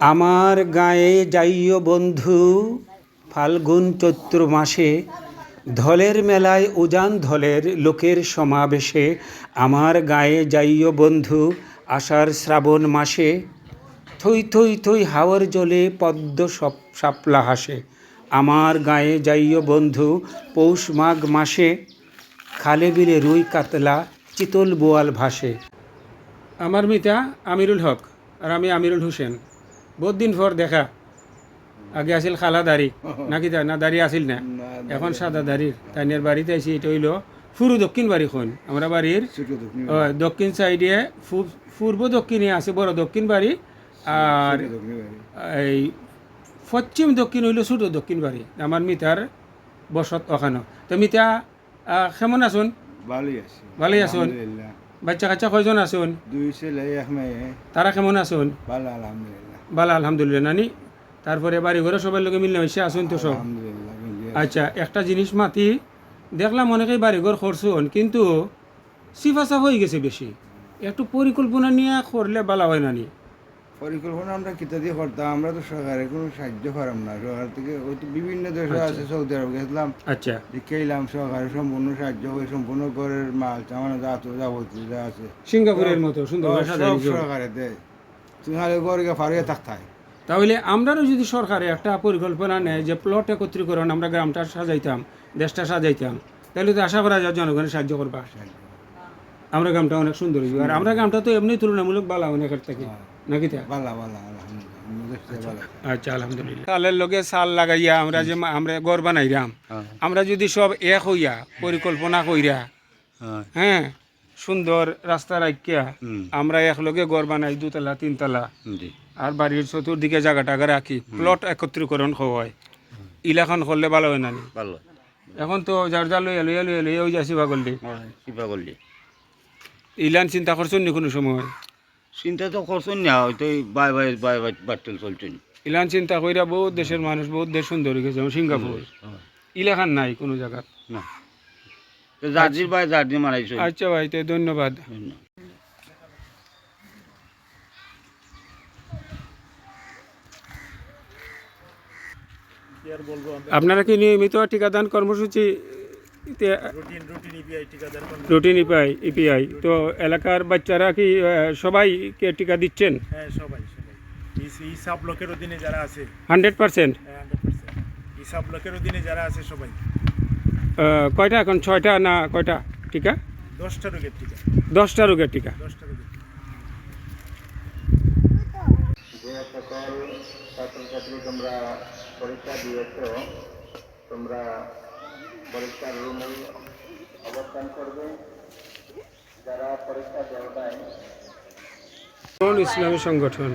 আমার গায়ে যাইও বন্ধু, ফাল্গুন চৈত্র মাসে ধলের মেলায় উজান ধলের লোকের সমাবেশে আমার গায়ে যাইও বন্ধু, আষাঢ় শ্রাবণ মাসে থই থই থই হাওয়ার জলে পদ্ম সপ শাপলা হাসে। আমার গায়ে যাইও বন্ধু, পৌষ মাঘ মাসে খালে বিলে রুই কাতলা, চিতল বোয়াল ভাসে। আমার মিতা আমিরুল হক আর আমি আমিরুল হোসেন। বহুত দিন পর দেখা। আগে আছিল খালা দাড়ি। নাকি না দাড়ি আছিল না? এখন সাদা দাড়ির। তাইনের বাড়িতে আইসি এটা হইল ফুরু দক্ষিণ বাড়ি খন। আমরা বাড়ির দক্ষিণ সাইডে পূর্ব দক্ষিণে আছে বড় দক্ষিণ বাড়ি। আর এই পশ্চিম দক্ষিণ হইল ছোট দক্ষিণ বাড়ি। আমার মিতার বসত ওখানো। তো মিতা কেমন আছুন? ভালোই আছি। ভালোই আছুন? বাচ্চা কাচ্চা কয়জন আছুন? দুই ছেলে এক মেয়ে। তারা কেমন আছুন? ভালো আলহামদুলিল্লাহ। ভালো আলহামদুলিল্লাহ নানি। তারপরে বাড়ি ঘরে সবার লোকে মিলেমিশে আসুন তো সব। আচ্ছা একটা জিনিস মাতি দেখলাম অনেকেই বাড়ি ঘর করছুন কিন্তু সিফাসা হয়ে গেছে বেশি। একটু পরিকল্পনা নিয়ে করলে ভালো হয় নানি। পরিকল্পনা আমরা কিতা দিয়ে করতাম? আমরা তো সরকারের কোনো সাহায্য পারাম না। সরকার থেকে ওই তো বিভিন্ন দেশে আছে সৌদি আরব গেছিলাম। আচ্ছা। দেখেইলাম সরকারের সম্পূর্ণ সাহায্য করে সম্পূর্ণ ঘরের মাল চামান যা তো যাবতীয় যা আছে। সিঙ্গাপুরের মতো সুন্দর সরকারে দেয়। তুমি খালি ঘরে ফারিয়ে থাকতে তাহলে আমরাও যদি সরকারে একটা পরিকল্পনা নেয় যে প্লট একত্রীকরণ আমরা গ্রামটা সাজাইতাম দেশটা সাজাইতাম তাহলে তো আশা করা যায় জনগণের সাহায্য করবা। আমরা গ্রামটা অনেক সুন্দর আর আমরা গ্রামটা তো এমনি তুলনামূলক বালা অনেকের থেকে। নাকি তা? আমাদের চেয়ে ভালো আচ্ছা। আলহামদুলিল্লাহ। সালের লগে সাল লাগাইয়া আমরা যে আমরা গড় বানাইরাম। আমরা যদি সব এক হইয়া পরিকল্পনা কইরা হ্যাঁ সুন্দর রাস্তা রাখিয়া আমরা একলগে গড় বানাই দুতলা তিনতলা। আর বাড়ির চতুর্দিকে জায়গা টাগা রাখি প্লট একত্রীকরণ হয় ইলাখন করলে ভালো হয় ভালো এখন তো যার যা লইয়া লইয়া লইয়া লইয়া যাচ্ছি পাগল দি কিবা করলি ইলান চিন্তা করছেন নি কোনো সময়? চিন্তা তো করছেন না হয়তো বাই বাই বাই বাই বাট্টেল চলছেন ইলান চিন্তা কইরা বহুত দেশের মানুষ বহুত দেশ সুন্দর হয়ে গেছে যেমন সিঙ্গাপুর। ইলাখান নাই কোনো জায়গা না। জার্জির বাই জার্জি মারাইছো আচ্ছা ভাই তো ধন্যবাদ। আপনারা কি নিয়মিত টিকাদান কর্মসূচি রুটিন ইপিআই ইপিআই? তো এলাকার বাচ্চারা কি সবাই কে টিকা দিচ্ছেন? হ্যাঁ সবাই সবাই। এই- এই অধীনে যারা আছে। Hundred percent? হ্যাঁ হান্ড্রেড পার্সেন্ট। এই অধীনে যারা আছে সবাই। কয়টা এখন? ছয়টা না কয়টা? টিকা? দশটা রোগের টিকা। দশটা রোগের টিকা। দশটা রোগের টিকা। যে সকল ছাত্রছাত্রী তোমরা পরীক্ষা দিয়েছ তোমরা পরীক্ষার রুমে অবস্থান করবে। যারা পরীক্ষা দেওয়া কোন ইসলামী সংগঠন?